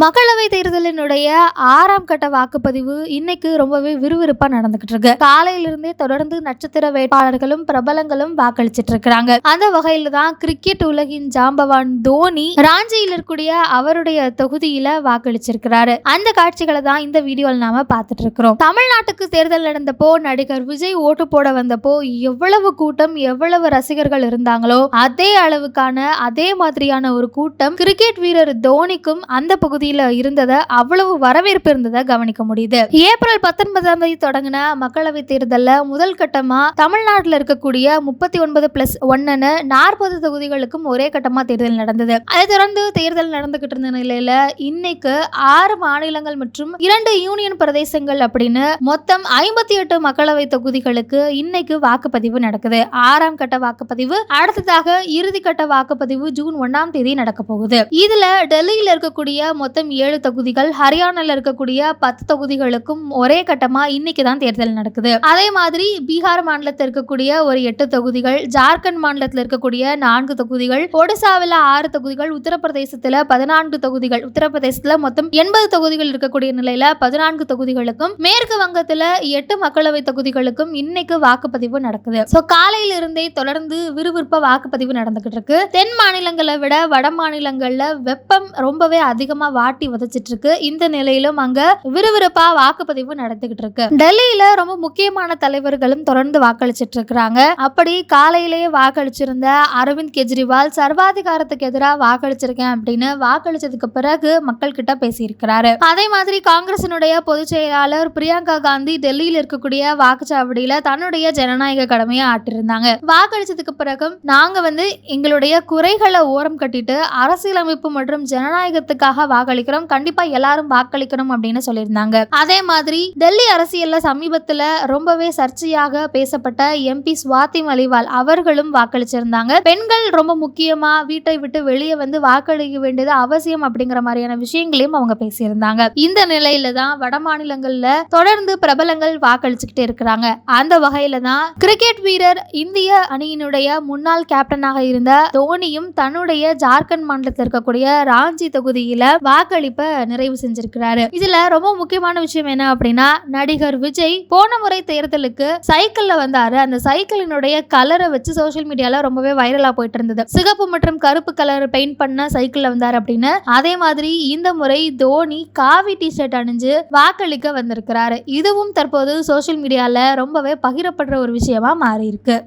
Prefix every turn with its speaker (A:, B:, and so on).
A: மக்களவை தேர்தலினுடைய ஆறாம் கட்ட வாக்குப்பதிவு இன்னைக்கு ரொம்பவே விறுவிறுப்பா நடந்துகிட்டு இருக்கு. காலையிலிருந்தே தொடர்ந்து நட்சத்திர வேட்பாளர்களும் பிரபலங்களும் வாக்களிச்சிட்டு இருக்கிறாங்க. அந்த வகையில தான் கிரிக்கெட் உலகின் ஜாம்பவான் தோனி ராஞ்சியில் இருக்கக்கூடிய அவருடைய தொகுதியில வாக்களிச்சிருக்கிறாரு. அந்த காட்சிகளை தான் இந்த வீடியோவில் நாம பார்த்துட்டு இருக்கிறோம். தமிழ்நாட்டுக்கு தேர்தல் நடந்தப்போ நடிகர் விஜய் ஓட்டு போட வந்தப்போ எவ்வளவு கூட்டம் எவ்வளவு ரசிகர்கள் இருந்தாங்களோ அதே அளவுக்கான அதே மாதிரியான ஒரு கூட்டம் கிரிக்கெட் வீரர் தோனிக்கும் அந்த பகுதியில் இருந்ததை அவ்வளவு வரவேற்பு இருந்ததை கவனிக்க முடியுது. ஏப்ரல் பத்தொன்பதாம் தேதி தொடங்கின மக்களவை தேர்தலில் முதல் கட்டமா தமிழ்நாட்டில் இருக்கக்கூடிய முப்பத்தி ஒன்பது பிளஸ் ஒன்னு நாற்பது தொகுதிகளுக்கும் ஒரே கட்டமா தேர்தல் நடந்தது. அதை தொடர்ந்து தேர்தல் நடந்துகிட்டு இருந்த நிலையில இன்னைக்கு ஆறு மாநிலங்கள் மற்றும் இரண்டு யூனியன் பிரதேசங்கள் அப்படின்னு மொத்தம் ஐம்பத்தி எட்டு மக்களவை தொகுதிகளுக்கு இன்னைக்கு வாக்குப்பதிவு நடக்குது. ஆறாம் கட்ட வாக்குப்பதிவு அடுத்ததாக இறுதி கட்ட வாக்குப்பதிவு ஜூன் ஒன்னாம் தேதி நடக்க போகுது. இதுல டெல்லியில் இருக்கக்கூடிய மொத்தம் ஏழு தொகுதிகள். ஹரியானால இருக்கக்கூடிய பத்து தொகுதிகளுக்கும் ஒரே கட்டமா இன்னைக்கு தான் தேர்தல் நடக்குது. அதே மாதிரி பீகார் மாநிலத்தில் இருக்கக்கூடிய ஒரு எட்டு தொகுதிகள் ஜார்க்கண்ட் மாநிலத்தில் இருக்கக்கூடிய நான்கு தொகுதிகள் ஒடிசாவில் ஆறு தொகுதிகள் உத்தரப்பிரதேசத்தில் பதினான்கு தொகுதிகள். உத்தரப்பிரதேசத்தில் மொத்தம் எண்பது தொகுதிகள் இருக்கக்கூடிய நிலையில பதினான்கு தொகுதிகளுக்கும் மேற்கு வங்கத்தில் எட்டு மக்களவை தொகுதிகளுக்கும் இன்னைக்கு வாக்குப்பதிவு நடக்குது. ஸோ காலையில இருந்தே தொடர்ந்து விறுவிறுப்பா வாக்குப்பதிவு நடந்துகிட்டு இருக்கு. தென் மாநிலங்களை விட வட மாநிலங்கள்ல வெப்பம் ரொம்பவே அதிகமா வாட்டி வதச்சிட்டு இருக்கு இந்த நிலையிலும் அங்க விறுவிறுப்பா வாக்குப்பதிவு நடந்துகிட்டு இருக்கு டெல்லியில ரொம்ப முக்கியமான தலைவர்களும் தொடர்ந்து வாக்களிச்சிட்டு இருக்கிறாங்க அப்படி காலையிலேயே வாக்களிச்சிருந்த அரவிந்த் கெஜ்ரிவால் சர்வாதிகாரத்துக்கு எதிராக வாக்களிச்சிருக்கேன் அப்படின்னு வாக்களிச்சதுக்கு பிறகு மக்கள் கிட்ட பேசியிருக்கிறாரு. அதே மாதிரி காங்கிரசினுடைய பொதுச் செயலாளர் பிரியங்கா காந்தி டெல்லியில் இருக்கக்கூடிய வாக்குச்சாவடியில தன்னுடைய ஜனநாயக கடமையை ஆட்டிருந்தாங்க வாக்களிச்சதுக்கு பிறகும் நாங்க வந்து எங்களுடைய குறைகளை ஓரம் கட்டிட்டு அரசியலமைப்பு மற்றும் ஜனநாயகத்துக்காக வாக்களிக்கிறோம். கண்டிப்பா எல்லாரும் வாக்களிக்கணும் அப்படின்னு சொல்லியிருந்தாங்க. அதே மாதிரி டெல்லி அரசியல்ல சமீபத்துல ரொம்பவே சர்ச்சையாக பேசப்பட்ட எம்பி சுவாதி மலிவால் அவர்களும் வாக்களிச்சிருந்தாங்க. பெண்கள் ரொம்ப முக்கியமா வீட்டை விட்டு வெளியே வந்து வாக்களிக்க வேண்டியது அவசியம் அப்படிங்கிற மாதிரியான விஷயங்களையும் அவங்க பேசியிருந்தாங்க. இந்த நிலையில தான் வட மாநிலங்கள்ல தொடர்ந்து பிரபலங்கள் வாக்களிச்சுக்கிட்டே இருக்கிறாங்க. அந்த வகையில தான் கிரிக்கெட் வீரர் இந்திய அணியினுடைய முன்னாள் கேப்டனாக இருந்த தோனியும் தன்னுடைய ஜார்க்கண்ட் மாநிலத்தில் இருக்கக்கூடிய ராஞ்சி தொகுதியில வாக்களிப்பை நிறைவு செஞ்சிருக்கிறாரு. இதுல ரொம்ப முக்கியமான விஷயம் என்ன அப்படின்னா நடிகர் விஜய் போன முறை தேர்தலுக்கு சைக்கிள்ல வந்தாரு. அந்த சைக்கிளினுடைய கலரை வச்சு சோஷியல் மீடியால ரொம்பவே வைரலா போயிட்டு இருந்தது சிகப்பு மற்றும் கருப்பு கலர் பெயிண்ட் பண்ண சைக்கிள்ல வந்தாரு அப்படின்னு. அதே மாதிரி இந்த முறை தோனி காவி டி ஷர்ட் அணிஞ்சு வாக்களிக்க வந்திருக்கிறாரு. இதுவும் தற்போது சோஷியல் மீடியால ரொம்பவே பகிரப்படுற ஒரு விஷயமா மாறி இருக்கு